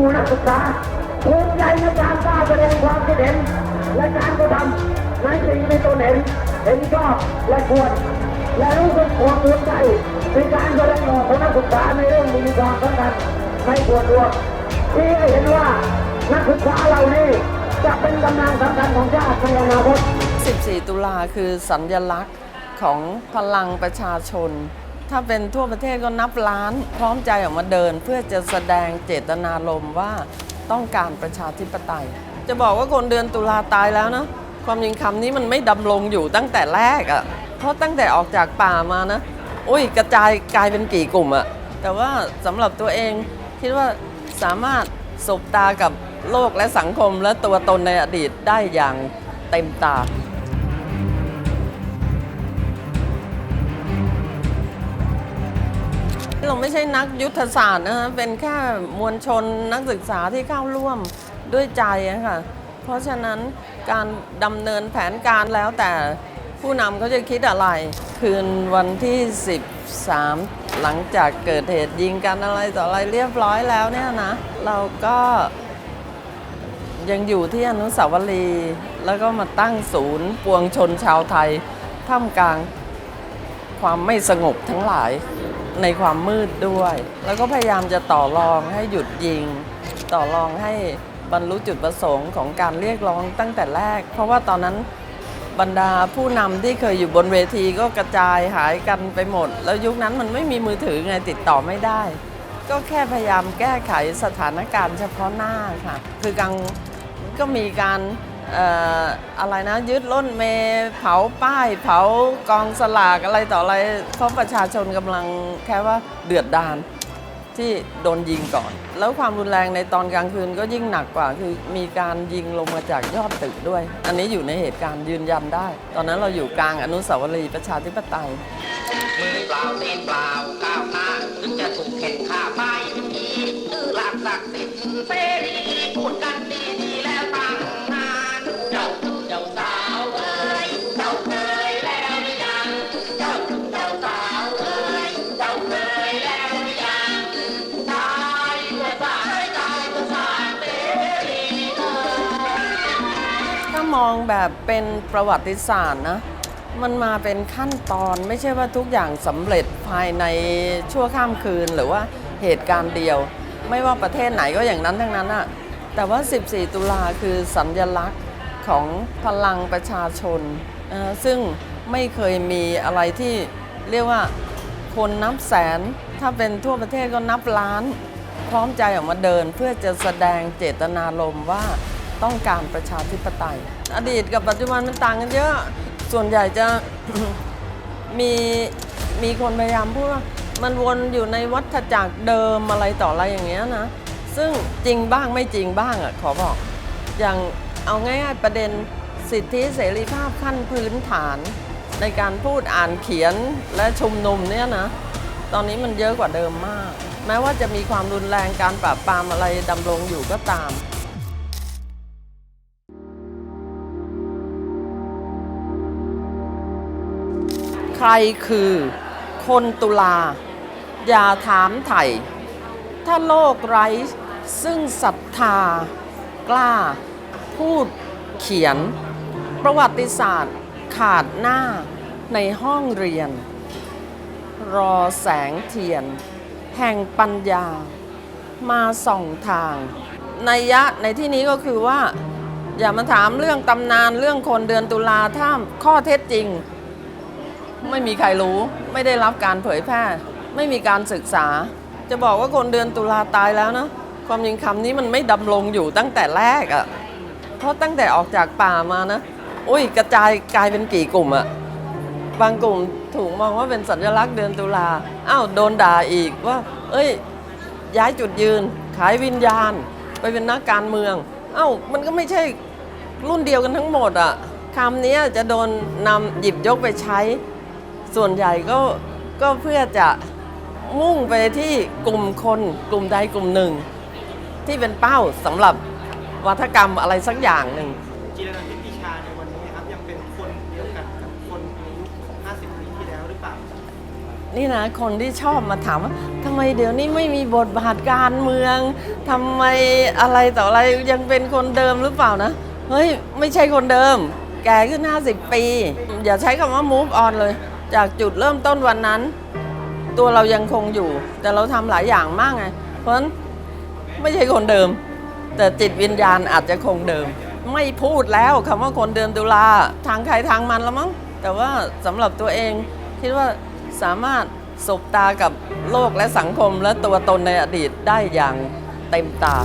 ูนักศึกษาภูมิใจในการกล้าแสดงความคิดเห็น และการกระทำในสิ่งที่ตนเห็นเห็นชอบและควร และรู้สึกความภูมิใจในการแสดงออกของนักศึกษาในเรื่องมีความสำคัญในส่วนรวมที่เห็นว่านักศึกษาเหล่านี้จะเป็นกำลังสำคัญของชาติในอนาคต 14 ตุลาคือสัญลักษณ์ของพลังประชาชน ถ้าเป็นทั่วประเทศก็นับล้าน พร้อมใจออกมาเดิน เพื่อจะแสดงเจตนารมณ์ว่าต้องการประชาธิปไตย จะบอกว่าคนเดือนตุลาตายแล้วนะ ความจริงคำนี้มันไม่ดำรงอยู่ตั้งแต่แรกอะ่ะ เพราะตั้งแต่ออกจากป่ามานะ อุ้ยกระจายกลายเป็นกี่กลุ่มอะแต่ว่าสำหรับตัวเองคิดว่าสามารถสบตากับโลกและสังคมและตัวตนในอดีตได้อย่างเต็มตา เราไม่ใช่นักยุทธศาสตร์นะคะเป็นแค่มวลชนนักศึกษาที่เข้าร่วมด้วยใจค่ะเพราะฉะนั้นการดำเนินแผนการแล้วแต่ผู้นำเขาจะคิดอะไร คืนวันที่ 13 หลังจากเกิดเหตุยิงกันอะไรต่ออะไรเรียบร้อยแล้วเนี่ยนะ เราก็ยังอยู่ที่อนุสาวรีย์แล้วก็มาตั้งศูนย์ปวงชนชาวไทย ท่ามกลางความไม่สงบทั้งหลาย ในความมืดด้วย แล้วก็พยายามจะต่อรองให้หยุดยิง ต่อรองให้บรรลุจุดประสงค์ของการเรียกร้องตั้งแต่แรก เพราะว่าตอนนั้นบรรดาผู้นำที่เคยอยู่บนเวทีก็กระจายหายกันไปหมด แล้วยุคนั้นมันไม่มีมือถือไงติดต่อไม่ได้ ก็แค่พยายามแก้ไขสถานการณ์เฉพาะหน้าค่ะ คือกังก็มีการ อะไรนะยึดล้นเมเผาป้าย เผากองสลากอะไรต่ออะไรเพราะประชาชนกำลังแค่ว่าเดือดดานที่โดนยิงก่อน แล้วความรุนแรงในตอนกลางคืนก็ยิ่งหนักกว่า คือมีการยิงลงมาจากยอดตึกด้วย อันนี้อยู่ในเหตุการณ์ยืนยันได้ ตอนนั้นเราอยู่กลางอนุสาวรีย์ประชาธิปไตยมือเปล่าตีนเปล่าก้าวหน้าถึงจะถูก องแบบเป็นประวัติศาสตร์นะ มันมาเป็นขั้นตอนไม่ใช่ว่าทุกอย่างสำเร็จภายในชั่วข้ามคืนหรือว่าเหตุการณ์เดียว ไม่ว่าประเทศไหนก็อย่างนั้นทั้งนั้นอะแต่ว่า 14 ตุลาคือสัญญลักษณ์ของพลังประชาชน ซึ่งไม่เคยมีอะไรที่เรียกว่าคนนับแสน ถ้าเป็นทั่วประเทศก็นับล้าน พร้อมใจออกมาเดินเพื่อจะแสดงเจตนารมณ์ว่า ต้องการประชาธิปไตย อดีตกับปัจจุบันมันต่างกันเยอะ ส่วนใหญ่จะ มีมีคนพยายามพูดว่ามันวนอยู่ในวัฏจักรเดิมอะไรต่ออะไรอย่างเงี้ยนะ ซึ่งจริงบ้างไม่จริงบ้างอะขอบอก อย่างเอาง่ายๆประเด็นสิทธิเสรีภาพขั้นพื้นฐานในการพูดอ่านเขียนและชุมนุมเนี่ยนะ ตอนนี้มันเยอะกว่าเดิมมาก แม้ว่าจะมีความรุนแรงการปราบปรามอะไรดำรงอยู่ก็ตาม ใครคือคนตุลา อย่าถามไถ่ถ้าโลกไร้ซึ่งศรัทธา กล้า พูดเขียน ประวัติศาสตร์ขาดหน้าในห้องเรียน รอแสงเทียน แห่งปัญญา มาส่องทางนัยยะในที่นี้ก็คือว่า อย่ามาถามเรื่องตำนานเรื่องคนเดือนตุลาถ้าข้อเท็จจริง ไม่มีใครรู้ ไม่ได้รับการเผยแพร่ ไม่มีการศึกษา จะบอกว่าคนเดือนตุลาตายแล้วนะ ความจริงคำนี้มันไม่ดำรงอยู่ตั้งแต่แรกอะ่ะ เพราะตั้งแต่ออกจากป่ามานะ อุ้ยกระจายกลายเป็นกี่กลุ่มอะบางกลุ่มถูกมองว่าเป็นสัญลักษณ์เดือนตุลา อ้าวโดนด่าอีกว่า เอ้ย ย้ายจุดยืน ขายวิญญาณ ไปเป็นนักการเมือง อ้าวมันก็ไม่ใช่รุ่นเดียวกันทั้งหมดอะคำนี้จะโดนนำหยิบยกไปใช้ ส่วนใหญ่ก็ก็เพื่อจะมุ่งไปที่กลุ่มคนกลุ่มใดกลุ่มหนึ่ง ที่เป็นเป้าสำหรับวัฒกรรมอะไรสักอย่างหนึ่งจิรนันท์พิพิชาในวันนี้ครับยังเป็นคนเดียวกันกับคนในยุคของ50 ปีที่แล้วหรือเปล่า นี่นะคนที่ชอบมาถามว่าทำไมเดี๋ยวนี้ไม่มีบทบาทการเมืองทำไมอะไรต่ออะไรยังเป็นคนเดิมหรือเปล่านะเฮ้ยไม่ใช่คนเดิม แก่ขึ้น 50 ปี อย่าใช้คำว่า move on เลย จากจุดเริ่มต้นวันนั้น ตัวเรายังคงอยู่ แต่เราทำหลายอย่างมากไง เพราะฉะนั้นไม่ใช่คนเดิม แต่จิตวิญญาณอาจจะคงเดิม ไม่พูดแล้วคำว่าคนเดือนตุลาทางใครทางมันแล้วมั้งแต่ว่าสำหรับตัวเองคิดว่าสามารถสบตากับโลกและสังคมและตัวตนในอดีตได้อย่างเต็มตา